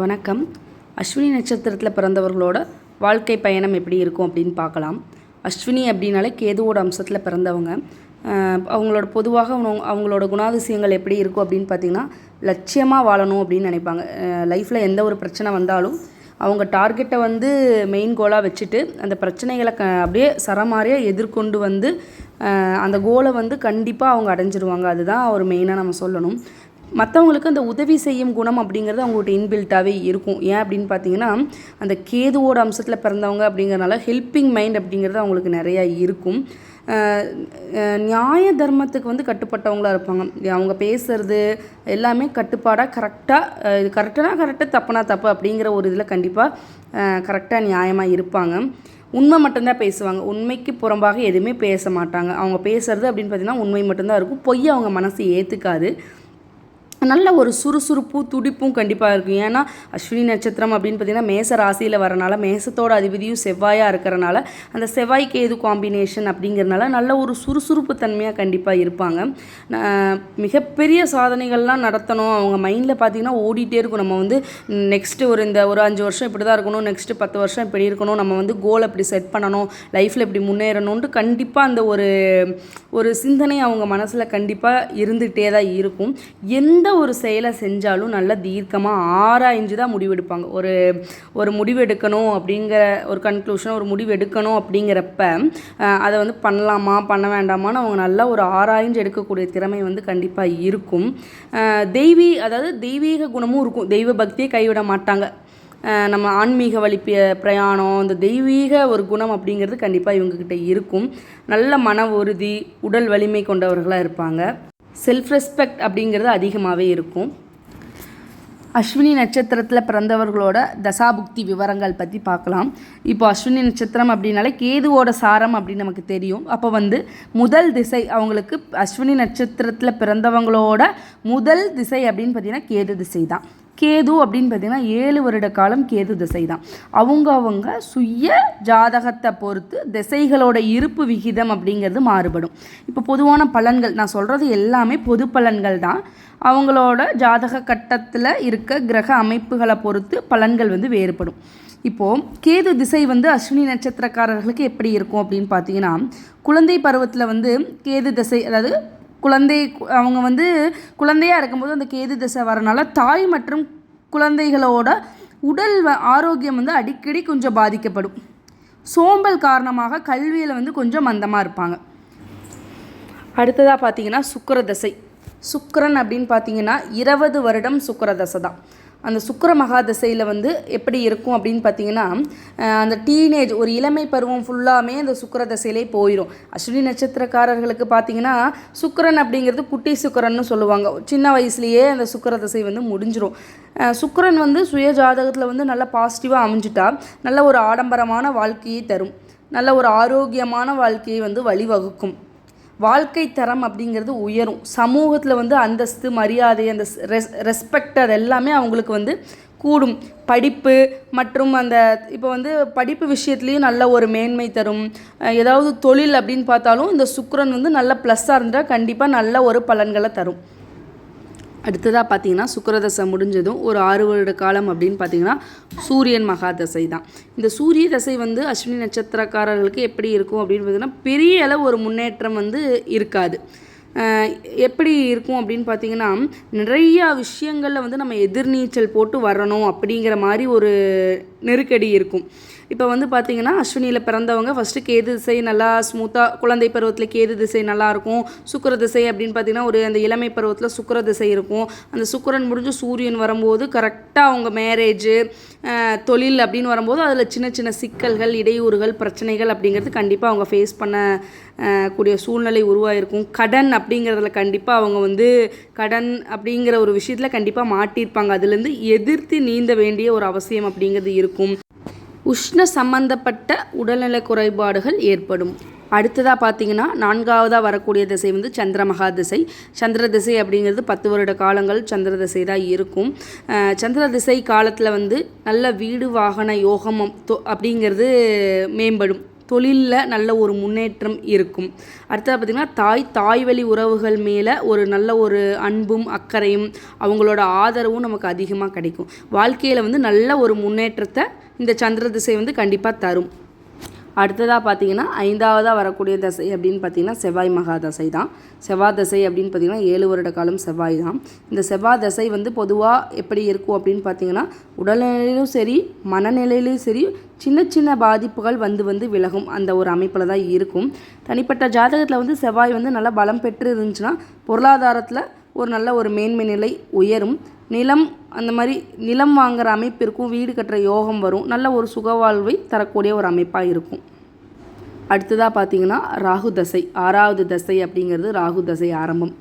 வணக்கம். அஸ்வினி நட்சத்திரத்தில் பிறந்தவர்களோட வாழ்க்கை பயணம் எப்படி இருக்கும் அப்படின்னு பார்க்கலாம். அஸ்வினி அப்படின்னாலே கேதுவோட அம்சத்தில் பிறந்தவங்க. அவங்களோட பொதுவாக அவங்களோட குணாதிசயங்கள் எப்படி இருக்கும் அப்படின்னு பார்த்தீங்கன்னா லட்சியமாக வாழணும் அப்படின்னு நினைப்பாங்க. லைஃப்பில் எந்த ஒரு பிரச்சனை வந்தாலும் அவங்க டார்கெட்டை வந்து மெயின் கோலாக வச்சுட்டு அந்த பிரச்சனைகளை க அப்படியே சரமாரியாக எதிர்கொண்டு வந்து அந்த கோலை வந்து கண்டிப்பாக அவங்க அடைஞ்சிருவாங்க. அதுதான் ஒரு மெயினாக நம்ம சொல்லணும். மற்றவங்களுக்கு அந்த உதவி செய்யும் குணம் அப்படிங்கிறது அவங்கள்ட்ட இன்பில்ட்டாகவே இருக்கும். ஏன் அப்படின்னு பார்த்தீங்கன்னா அந்த கேதுவோட அம்சத்தில் பிறந்தவங்க அப்படிங்கிறனால ஹெல்பிங் மைண்ட் அப்படிங்கிறது அவங்களுக்கு நிறையா இருக்கும். நியாய தர்மத்துக்கு வந்து கட்டுப்பட்டவங்களா இருப்பாங்க. அவங்க பேசுறது எல்லாமே கட்டுப்பாடாக கரெக்டாக இது கரெக்டானா கரெக்டாக தப்புனா தப்பு அப்படிங்கிற ஒரு இதில் கண்டிப்பாக கரெக்டாக நியாயமாக இருப்பாங்க. உண்மை மட்டும்தான் பேசுவாங்க. உண்மைக்கு புறம்பாக எதுவுமே பேச மாட்டாங்க. அவங்க பேசுறது அப்படின்னு பார்த்தீங்கன்னா உண்மை மட்டும்தான் இருக்கும். பொய் அவங்க மனசு ஏற்றுக்காது நல்ல ஒரு சுறுசுறுப்பு துடிப்பும் கண்டிப்பாக இருக்கும். ஏன்னா அஸ்வினி நட்சத்திரம் அப்படின்னு பார்த்தீங்கன்னா மேச ராசியில் வரனால மேசத்தோட அதிபதியும் செவ்வாயாக இருக்கிறனால அந்த செவ்வாய் கேது காம்பினேஷன் அப்படிங்கிறனால நல்ல ஒரு சுறுசுறுப்பு தன்மையாக கண்டிப்பாக இருப்பாங்க. மிகப்பெரிய சாதனைகள்லாம் நடத்தணும். அவங்க மைண்டில் பார்த்தீங்கன்னா ஓடிட்டே இருக்கும். நம்ம வந்து நெக்ஸ்ட்டு ஒரு இந்த ஒரு அஞ்சு வருஷம் இப்படி தான் இருக்கணும். நெக்ஸ்ட்டு பத்து வருஷம் இப்படி இருக்கணும். நம்ம வந்து கோல் இப்படி செட் பண்ணணும். லைஃப்பில் இப்படி முன்னேறணும்ன்ட்டு கண்டிப்பாக அந்த ஒரு ஒரு சிந்தனை அவங்க மனசில் கண்டிப்பாக இருந்துகிட்டே தான் இருக்கும். எந்த ஒரு செயலை செஞ்சாலும் நல்லா தீர்க்கமாக ஆராய்ஞ்சு தான் முடிவெடுப்பாங்க. ஒரு ஒரு முடிவெடுக்கணும் அப்படிங்கிற ஒரு கன்க்ளூஷன் ஒரு முடிவு எடுக்கணும் அப்படிங்கிறப்ப அதை வந்து பண்ணலாமா பண்ண வேண்டாமான்னு அவங்க நல்லா ஒரு ஆராய்ஞ்சு எடுக்கக்கூடிய திறமை வந்து கண்டிப்பாக இருக்கும். தெய்வீ அதாவது தெய்வீக குணமும் இருக்கும். தெய்வ பக்தியை கைவிட மாட்டாங்க. நம்ம ஆன்மீக வழி பிரயாணம் இந்த தெய்வீக ஒரு குணம் அப்படிங்கிறது கண்டிப்பாக இவங்கக்கிட்ட இருக்கும். நல்ல மன உறுதி உடல் வலிமை கொண்டவர்களாக இருப்பாங்க. செல்ஃப் ரெஸ்பெக்ட் அப்படிங்கிறது அதிகமாகவே இருக்கும். அஸ்வினி நட்சத்திரத்தில் பிறந்தவர்களோட தசாபுக்தி விவரங்கள் பற்றி பார்க்கலாம். இப்போ அஸ்வினி நட்சத்திரம் அப்படின்னாலே கேதுவோட சாரம் அப்படின்னு நமக்கு தெரியும். அப்போ வந்து முதல் திசை அவங்களுக்கு அஸ்வினி நட்சத்திரத்தில் பிறந்தவங்களோட முதல் திசை அப்படின்னு பார்த்தீங்கன்னா கேது திசை தான் கேது அப்படின்னு பார்த்தீங்கன்னா ஏழு வருட காலம் கேது திசை தான் அவங்க அவங்க சுய ஜாதகத்தை பொறுத்து திசைகளோட இருப்பு விகிதம் அப்படிங்கிறது மாறுபடும். இப்போ பொதுவான பலன்கள் நான் சொல்கிறது எல்லாமே பொது பலன்கள் தான். அவங்களோட ஜாதக கட்டத்தில் இருக்க கிரக அமைப்புகளை பொறுத்து பலன்கள் வந்து வேறுபடும். இப்போது கேது திசை வந்து அஸ்வினி நட்சத்திரக்காரர்களுக்கு எப்படி இருக்கும் அப்படின்னு பார்த்தீங்கன்னா குழந்தை பருவத்தில் வந்து கேது திசை அதாவது குழந்தை அவங்க வந்து குழந்தையாக இருக்கும்போது அந்த கேது திசை வரனால தாய் மற்றும் குழந்தைகளோட உடல் வ- ஆரோக்கியம் வந்து அடிக்கடி கொஞ்சம் பாதிக்கப்படும். சோம்பல் காரணமாக கல்வியில் வந்து கொஞ்சம் மந்தமாக இருப்பாங்க. அடுத்ததாக பார்த்தீங்கன்னா சுக்கர தசை சுக்கரன் அப்படின்னு பார்த்தீங்கன்னா இருபது வருடம் சுக்கர தசை தான். அந்த சுக்கர மகாதசையில் வந்து எப்படி இருக்கும் அப்படின்னு பார்த்தீங்கன்னா அந்த டீனேஜ் ஒரு இளமை பருவம் ஃபுல்லாமே அந்த சுக்கிர தசையிலே போயிடும் அஸ்வினி நட்சத்திரக்காரர்களுக்கு பார்த்தீங்கன்னா சுக்கரன் அப்படிங்கிறது குட்டி சுக்கரன்னு சொல்லுவாங்க. சின்ன வயசுலேயே அந்த சுக்கர தசை வந்து முடிஞ்சிடும் சுக்கரன் வந்து சுய ஜாதகத்தில் வந்து நல்லா பாசிட்டிவாக அமைஞ்சிட்டா நல்ல ஒரு ஆடம்பரமான வாழ்க்கையை தரும். நல்ல ஒரு ஆரோக்கியமான வாழ்க்கையை வந்து வழிவகுக்கும். வாழ்க்கை தரம் அப்படிங்கிறது உயரும். சமூகத்தில் வந்து அந்தஸ்து மரியாதை அந்த ரெஸ் ரெஸ்பெக்ட் அது எல்லாமே அவங்களுக்கு வந்து கூடும். படிப்பு மற்றும் அந்த இப்போ வந்து படிப்பு விஷயத்துலேயும் நல்ல ஒரு மேன்மை தரும். ஏதாவது தொழில் அப்படின்னு பார்த்தாலும் இந்த சுக்கரன் வந்து நல்ல ப்ளஸ்ஸாக இருந்தால் கண்டிப்பாக நல்ல ஒரு பலன்களை தரும். அடுத்ததாக பார்த்தீங்கன்னா சுக்கிரதசை முடிஞ்சதும் ஒரு ஆறு வருட காலம் அப்படின்னு பார்த்தீங்கன்னா சூரியன் மகா தசை தான். இந்த சூரிய தசை வந்து அஸ்வினி நட்சத்திரக்காரர்களுக்கு எப்படி இருக்கும் அப்படின்னு பார்த்தீங்கன்னா பெரிய அளவு ஒரு முன்னேற்றம் வந்து இருக்காது. எப்படி இருக்கும் அப்படின்னு பார்த்தீங்கன்னா நிறையா விஷயங்களில் வந்து நம்ம எதிர்நீச்சல் போட்டு வரணும் அப்படிங்கிற மாதிரி ஒரு நெருக்கடி இருக்கும். இப்போ வந்து பார்த்தீங்கன்னா அஸ்வினியில் பிறந்தவங்க ஃபஸ்ட்டு கேது திசை நல்லா ஸ்மூத்தாக குழந்தை பருவத்தில் கேது திசை நல்லாயிருக்கும் சுக்கர திசை அப்படின்னு பார்த்தீங்கன்னா ஒரு அந்த இளமை பருவத்தில் சுக்கர திசை இருக்கும். அந்த சுக்கரன் முடிஞ்சு சூரியன் வரும்போது கரெக்டாக அவங்க மேரேஜு தொழில் அப்படின்னு வரும்போது அதில் சின்ன சின்ன சிக்கல்கள் இடையூறுகள் பிரச்சனைகள் அப்படிங்கிறது கண்டிப்பாக அவங்க ஃபேஸ் பண்ண கூடிய சூழ்நிலை உருவாயிருக்கும். கடன் அப்படிங்கிறதுல கண்டிப்பாக அவங்க வந்து கடன் அப்படிங்கிற ஒரு விஷயத்தில் கண்டிப்பாக மாட்டியிருப்பாங்க. அதுலேருந்து எதிர்த்து நீந்த வேண்டிய ஒரு அவசியம் அப்படிங்கிறது இருக்கும். உஷ்ண சம்பந்தப்பட்ட உடல்நல குறைபாடுகள் ஏற்படும். அடுத்ததாக பார்த்தீங்கன்னா நான்காவதாக வரக்கூடிய திசை வந்து சந்திரமகா திசை. சந்திர திசை அப்படிங்கிறது பத்து வருட காலங்கள் சந்திர திசை தான் இருக்கும். சந்திர திசை காலத்தில் வந்து நல்ல வீடு வாகன யோகம் தொ- அப்படிங்கிறது மேம்படும். தொழிலில் நல்ல ஒரு முன்னேற்றம் இருக்கும். அடுத்தது பார்த்திங்கன்னா தாய் தாய் வழி உறவுகள் மேலே ஒரு நல்ல ஒரு அன்பும் அக்கறையும் அவங்களோட ஆதரவும் நமக்கு அதிகமாக கிடைக்கும். வாழ்க்கையில் வந்து நல்ல ஒரு முன்னேற்றத்தை இந்த சந்திர திசை வந்து கண்டிப்பாக தரும். அடுத்ததாக பார்த்தீங்கன்னா ஐந்தாவதாக வரக்கூடிய தசை அப்படின்னு பார்த்தீங்கன்னா செவ்வாய் மகா தசை தான். செவ்வாய் தசை அப்படின்னு பார்த்தீங்கன்னா ஏழு வருட காலம் செவ்வாய் தான். இந்த செவ்வாய் தசை வந்து பொதுவாக எப்படி இருக்கும் அப்படின்னு பார்த்தீங்கன்னா உடல்நிலையிலும் சரி மனநிலையிலும் சரி சின்ன சின்ன பாதிப்புகள் வந்து வந்து விலகும் அந்த ஒரு அமைப்பில் தான் இருக்கும். தனிப்பட்ட ஜாதகத்தில் வந்து செவ்வாய் வந்து நல்லா பலம் பெற்று இருந்துச்சுன்னா பொருளாதாரத்தில் ஒரு நல்ல ஒரு மேன்மை நிலை உயரும். நிலம் அந்த மாதிரி நிலம் வாங்குற அமைப்பு இருக்கும் வீடு கட்டுற யோகம் வரும். நல்ல ஒரு சுகவாழ்வை தரக்கூடிய ஒரு அமைப்பாக இருக்கும். அடுத்ததாக பார்த்தீங்கன்னா ராகு தசை. ஆறாவது தசை அப்படிங்கிறது ராகு தசை ஆரம்பம்.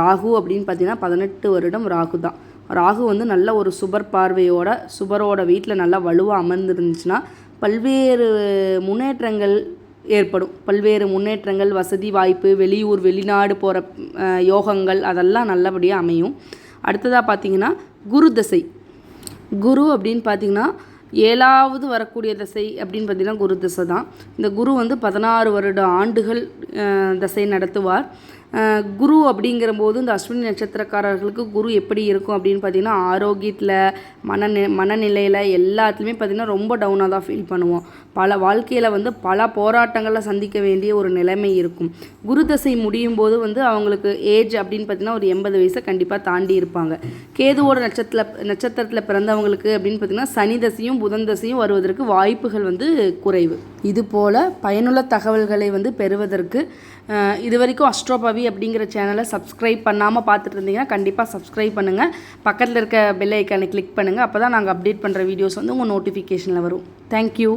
ராகு அப்படின்னு பார்த்தீங்கன்னா பதினெட்டு வருடம் ராகு தான். ராகு வந்து நல்ல ஒரு சுபர் பார்வையோட சுபரோட வீட்டில் நல்லா வலுவாக அமர்ந்துருந்துச்சுன்னா பல்வேறு முன்னேற்றங்கள் ஏற்படும். பல்வேறு முன்னேற்றங்கள் வசதி வாய்ப்பு வெளியூர் வெளிநாடு போகிற யோகங்கள் அதெல்லாம் நல்லபடியாக அமையும். அடுத்ததாக பார்த்தீங்கன்னா குரு தசை. குரு அப்படின்னு பார்த்தீங்கன்னா ஏழாவது வரக்கூடிய தசை அப்படின்னு பார்த்தீங்கன்னா குரு தசை தான். இந்த குரு வந்து பதினாறு வருட ஆண்டுகள் தசை நடத்துவார். குரு அப்படிங்கிற போது இந்த அஸ்வினி நட்சத்திரக்காரர்களுக்கு குரு எப்படி இருக்கும் அப்படின்னு பார்த்தீங்கன்னா ஆரோக்கியத்தில் மனநி மனநிலையில் எல்லாத்துலேயுமே பார்த்தீங்கன்னா ரொம்ப டவுனாக தான் ஃபீல் பண்ணுவோம். பல வாழ்க்கையில் வந்து பல போராட்டங்களை சந்திக்க வேண்டிய ஒரு நிலைமை இருக்கும். குரு தசை முடியும் போது வந்து அவங்களுக்கு ஏஜ் அப்படின்னு பார்த்தீங்கன்னா ஒரு எண்பது வயசை கண்டிப்பாக தாண்டி இருப்பாங்க. கேதுவோட நட்சத்திர நட்சத்திரத்தில் பிறந்தவங்களுக்கு அப்படின்னு பார்த்தீங்கன்னா சனி தசையும் புதன் தசையும் வருவதற்கு வாய்ப்புகள் வந்து குறைவு. இது போல் பயனுள்ள தகவல்களை வந்து பெறுவதற்கு இதுவரைக்கும் இது வரைக்கும் அஸ்ட்ரோபவி அப்படிங்கிற சேனலை சப்ஸ்கிரைப் பண்ணாமல் பார்த்துட்டு இருந்தீங்கன்னா கண்டிப்பாக சப்ஸ்கிரைப் பண்ணுங்கள் பக்கத்தில் இருக்க பெல் ஐக்கானை கிளிக் பண்ணுங்கள் அப்போ தான் நாங்கள் அப்டேட் பண்ணுற வீடியோஸ் வந்து உங்கள் நோட்டிஃபிகேஷனில் வரும். தேங்க்யூ